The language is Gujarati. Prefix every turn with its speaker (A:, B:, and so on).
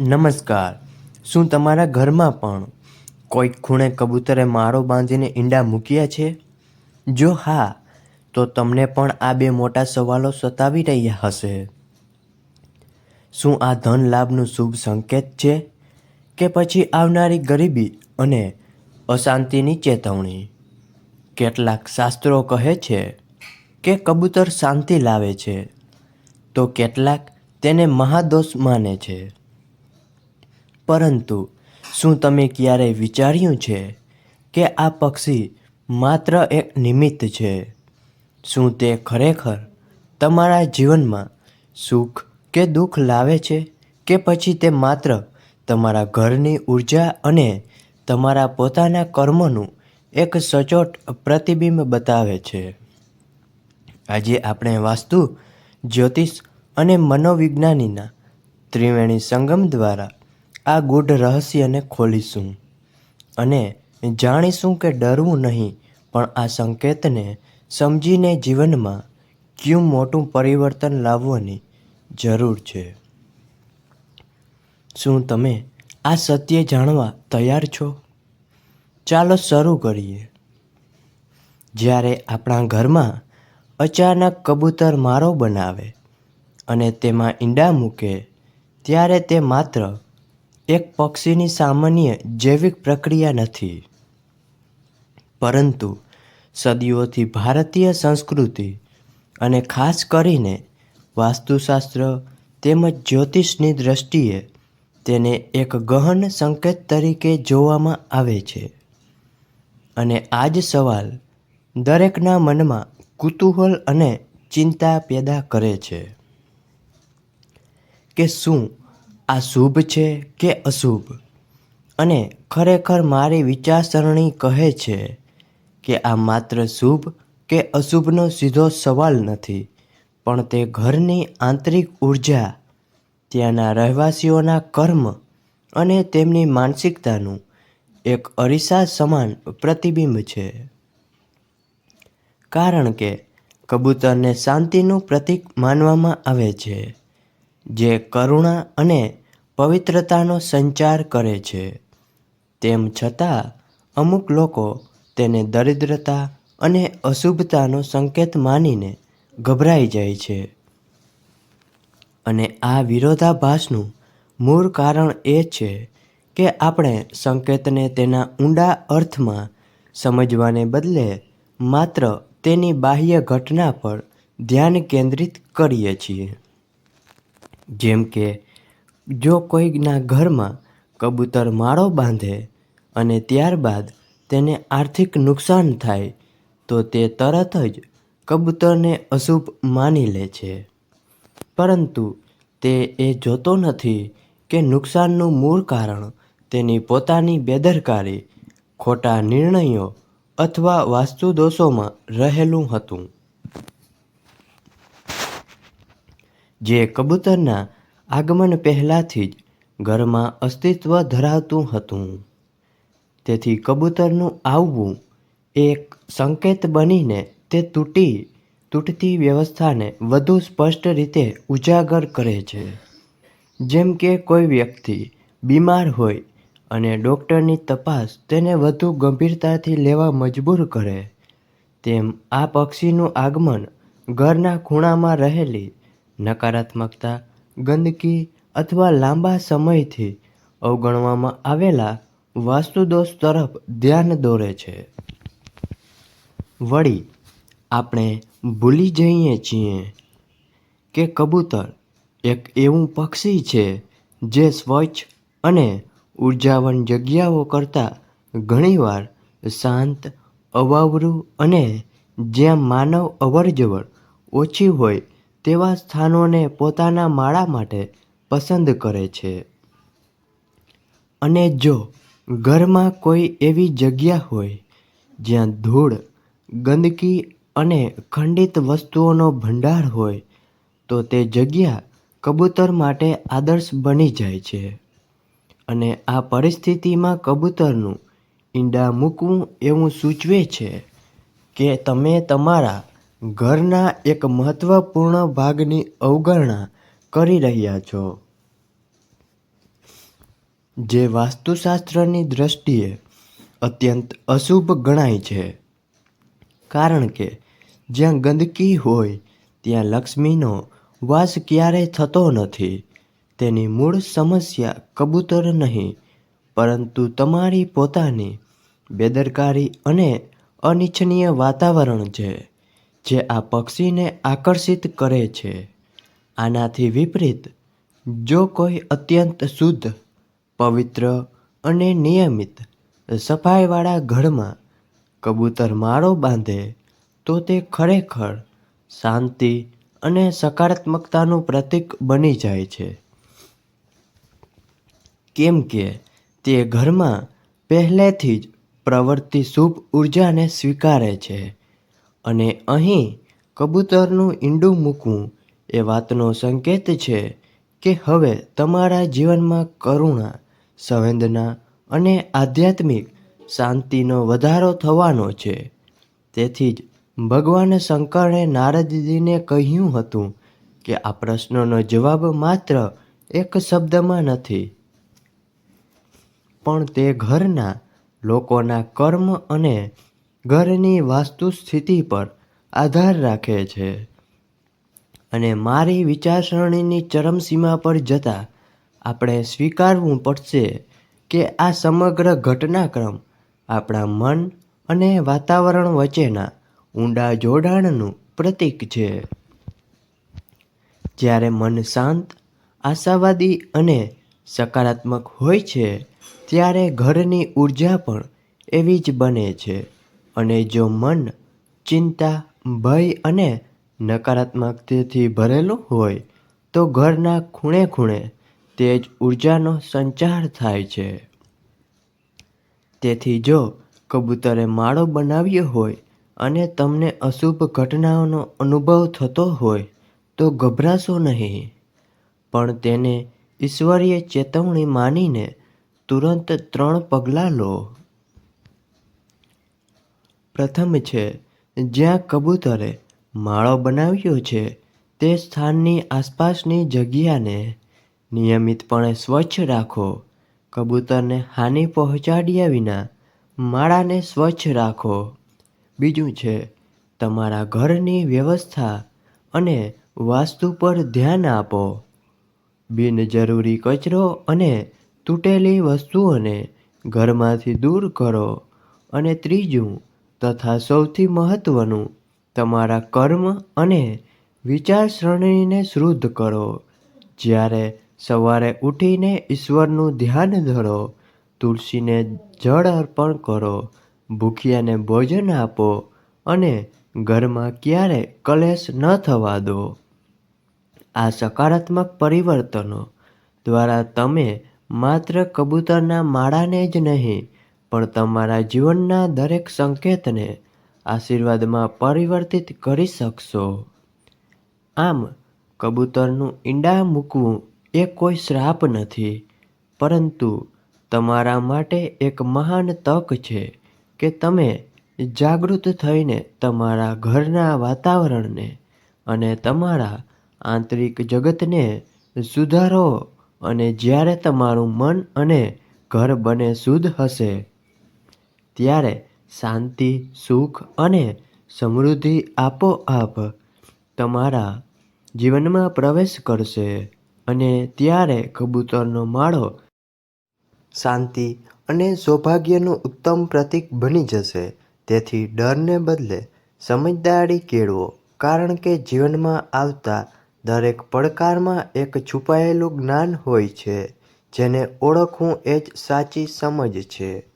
A: નમસ્કાર. શું તમારા ઘરમાં પણ કોઈક ખૂણે કબૂતરે માળો બાંધીને ઈંડા મૂક્યા છે? જો હા, તો તમને પણ આ બે મોટા સવાલો સતાવી રહ્યા હશે. શું આ ધન લાભનું શુભ સંકેત છે કે પછી આવનારી ગરીબી અને અશાંતિની ચેતવણી? કેટલાક શાસ્ત્રો કહે છે કે કબૂતર શાંતિ લાવે છે, તો કેટલાક તેને મહાદોષ માને છે. પરંતુ શું તમે ક્યારેય વિચાર્યું છે કે આ પક્ષી માત્ર એક નિમિત્ત છે? શું તે ખરેખર તમારા જીવનમાં સુખ કે દુઃખ લાવે છે કે પછી તે માત્ર તમારા ઘરની ઊર્જા અને તમારા પોતાના કર્મનું એક સચોટ પ્રતિબિંબ બતાવે છે? આજે આપણે વાસ્તુ, જ્યોતિષ અને મનોવિજ્ઞાનીના ત્રિવેણી સંગમ દ્વારા આ ગૂઢ રહસ્યને ખોલીશું અને જાણીશું કે ડરવું નહીં, પણ આ સંકેતને સમજીને જીવનમાં ક્યું મોટું પરિવર્તન લાવવાની જરૂર છે. શું તમે આ સત્ય જાણવા તૈયાર છો? ચાલો શરૂ કરીએ. જ્યારે આપણા ઘરમાં અચાનક કબૂતર મારો બનાવે અને તેમાં ઈંડા મૂકે, ત્યારે તે માત્ર એક પક્ષીની સામાન્ય જૈવિક પ્રક્રિયા નથી. પરંતુ સદીઓથી ભારતીય સંસ્કૃતિ અને ખાસ કરીને વાસ્તુશાસ્ત્ર તેમજ જ્યોતિષની દ્રષ્ટિએ તેને એક ગહન સંકેત તરીકે જોવામાં આવે છે. અને આ જ સવાલ દરેકના મનમાં કુતૂહલ અને ચિંતા પેદા કરે છે કે શું આ શુભ છે કે અશુભ? અને ખરેખર મારી વિચારસરણી કહે છે કે આ માત્ર શુભ કે અશુભનો સીધો સવાલ નથી, પણ તે ઘરની આંતરિક ઊર્જા, ત્યાંના રહેવાસીઓના કર્મ અને તેમની માનસિકતાનું એક અરીસા સમાન પ્રતિબિંબ છે. કારણ કે કબૂતરને શાંતિનું પ્રતીક માનવામાં આવે છે, જે કરુણા અને પવિત્રતાનો સંચાર કરે છે. તેમ છતાં, અમુક લોકો તેને દરિદ્રતા અને અશુભતાનો સંકેત માનીને ગભરાઈ જાય છે. અને આ વિરોધાભાસનું મૂળ કારણ એ છે કે આપણે સંકેતને તેના ઊંડા અર્થમાં સમજવાને બદલે માત્ર તેની બાહ્ય ઘટના પર ધ્યાન કેન્દ્રિત કરીએ છીએ. જેમ કે જો કોઈના ઘરમાં કબૂતર માળો બાંધે અને ત્યારબાદ તેને આર્થિક નુકસાન થાય, તો તે તરત જ કબૂતરને અશુભ માની લે છે. પરંતુ તે એ જોતો નથી કે નુકસાનનું મૂળ કારણ તેની પોતાની બેદરકારી, ખોટા નિર્ણયો અથવા વાસ્તુદોષોમાં રહેલું હતું. જે કબૂતરના આગમન પહેલાંથી જ ઘરમાં અસ્તિત્વ ધરાવતું હતું. તેથી કબૂતરનું આવવું એક સંકેત બનીને તે તૂટી, તૂટતી વ્યવસ્થાને વધુ સ્પષ્ટ રીતે ઉજાગર કરે છે. જેમ કે કોઈ વ્યક્તિ બીમાર હોય અને ડૉક્ટરની તપાસ તેને વધુ ગંભીરતાથી લેવા મજબૂર કરે, તેમ આ પક્ષીનું આગમન ઘરના ખૂણામાં રહેલી નકારાત્મકતા ગંદકી અથવા લાંબા સમયથી અવગણવામાં આવેલા વાસ્તુદોષ તરફ ધ્યાન દોરે છે. વળી, આપણે ભૂલી જઈએ છીએ કે કબૂતર એક એવું પક્ષી છે જે સ્વચ્છ અને ઉર્જાવાન જગ્યાઓ કરતાં ઘણીવાર શાંત, અવાવરું અને જ્યાં માનવ અવરજવર ઓછી હોય તેવા સ્થાનોને પોતાના માળા માટે પસંદ કરે છે. અને જો ઘરમાં કોઈ એવી જગ્યા હોય, જ્યાં ધૂળ, ગંદકી અને ખંડિત વસ્તુઓનો ભંડાર હોય, તો તે જગ્યા કબૂતર માટે આદર્શ બની જાય છે. અને આ પરિસ્થિતિમાં કબૂતરનું ઈંડા મૂકવું એવું સૂચવે છે કે તમે તમારા ઘરના એક મહત્વપૂર્ણ ભાગની અવગણના કરી રહ્યા છો. જે વાસ્તુશાસ્ત્રની દ્રષ્ટિએ અત્યંત અશુભ ગણાય છે. કારણ કે, જ્યાં ગંદકી હોય, ત્યાં લક્ષ્મીનો વાસ ક્યારેય થતો નથી, તેની મૂળ સમસ્યા કબૂતર નહીં, પરંતુ તમારી પોતાની બેદરકારી અને અનિચ્છનીય વાતાવરણ છે. જે આ પક્ષીને આકર્ષિત કરે છે. આનાથી વિપરીત, જો કોઈ અત્યંત શુદ્ધ, પવિત્ર અને નિયમિત સફાઈવાળા ઘરમાં કબૂતર માળો બાંધે, તો તે ખરેખર શાંતિ અને સકારાત્મકતાનું પ્રતીક બની જાય છે. કેમ કે તે ઘરમાં પહેલેથી જ પ્રવર્તી શુભ ઉર્જાને સ્વીકારે છે. અને અહીં કબૂતરનું ઈંડું મૂકવું એ વાતનો સંકેત છે કે હવે તમારા જીવનમાં કરુણા, સંવેદના અને આધ્યાત્મિક શાંતિનો વધારો થવાનો છે. તેથી જ ભગવાન શંકરે નારદજીને કહ્યું હતું કે આ પ્રશ્નનો જવાબ માત્ર એક શબ્દમાં નથી. પણ તે ઘરના લોકોના કર્મ અને ઘરની વાસ્તુ સ્થિતિ પર આધાર રાખે છે. અને મારી વિચારસરણીની ચરમસીમા પર જતાં આપણે સ્વીકારવું પડશે કે આ સમગ્ર ઘટનાક્રમ આપણા મન અને વાતાવરણ વચ્ચેના ઊંડા જોડાણનું પ્રતીક છે. જ્યારે મન શાંત, આશાવાદી અને સકારાત્મક હોય છે, ત્યારે ઘરની ઊર્જા પણ એવી જ બને છે. અને જો મન, ચિંતા, ભય અને નકારાત્મકતાથી ભરેલું હોય, તો ઘરના ખૂણે ખૂણે તે જ ઊર્જાનો સંચાર થાય છે. તેથી જો કબૂતરે માળો બનાવ્યો હોય અને તમને અશુભ ઘટનાઓનો અનુભવ થતો હોય, તો ગભરાશો નહીં. પણ તેને ઈશ્વરીય ચેતવણી માનીને તુરંત ત્રણ પગલાં લો. પ્રથમ છે, જ્યાં કબૂતરે માળો બનાવ્યો છે, તે સ્થાનની આસપાસની જગ્યાને નિયમિતપણે સ્વચ્છ રાખો. કબૂતરને હાનિ પહોંચાડ્યા વિના માળાને સ્વચ્છ રાખો. બીજું છે, તમારા ઘરની વ્યવસ્થા અને વાસ્તુ પર ધ્યાન આપો. બિનજરૂરી કચરો અને તૂટેલી વસ્તુઓને ઘરમાંથી દૂર કરો. અને ત્રીજું તથા સૌથી મહત્ત્વનું તમારા કર્મ અને વિચારસરણીને શુદ્ધ કરો. જ્યારે સવારે ઉઠીને ઈશ્વરનું ધ્યાન ધરો, તુલસીને જળ અર્પણ કરો, ભૂખ્યાને ભોજન આપો અને ઘરમાં ક્યારેય કલેશ ન થવા દો. આ સકારાત્મક પરિવર્તનો દ્વારા તમે માત્ર કબૂતરના માળાને જ નહીં પણ તમારા જીવનના દરેક સંકેતને આશીર્વાદમાં પરિવર્તિત કરી શકશો. આમ, કબૂતરનું ઈંડા મૂકવું એ કોઈ શ્રાપ નથી, પરંતુ તમારા માટે એક મહાન તક છે કે તમે જાગૃત થઈને તમારા ઘરના વાતાવરણને અને તમારા આંતરિક જગતને સુધારો અને જ્યારે તમારું મન અને ઘર બંને શુદ્ધ હશે ત્યારે શાંતિ, સુખ અને સમૃદ્ધિ આપોઆપ તમારા જીવનમાં પ્રવેશ કરશે અને ત્યારે કબૂતરનો માળો શાંતિ અને સૌભાગ્યનું ઉત્તમ પ્રતીક બની જશે. તેથી ડરને બદલે સમજદારી કેળવો, કારણ કે જીવનમાં આવતા દરેક પડકારમાં એક છુપાયેલું જ્ઞાન હોય છે, જેને ઓળખવું એ જ સાચી સમજ છે.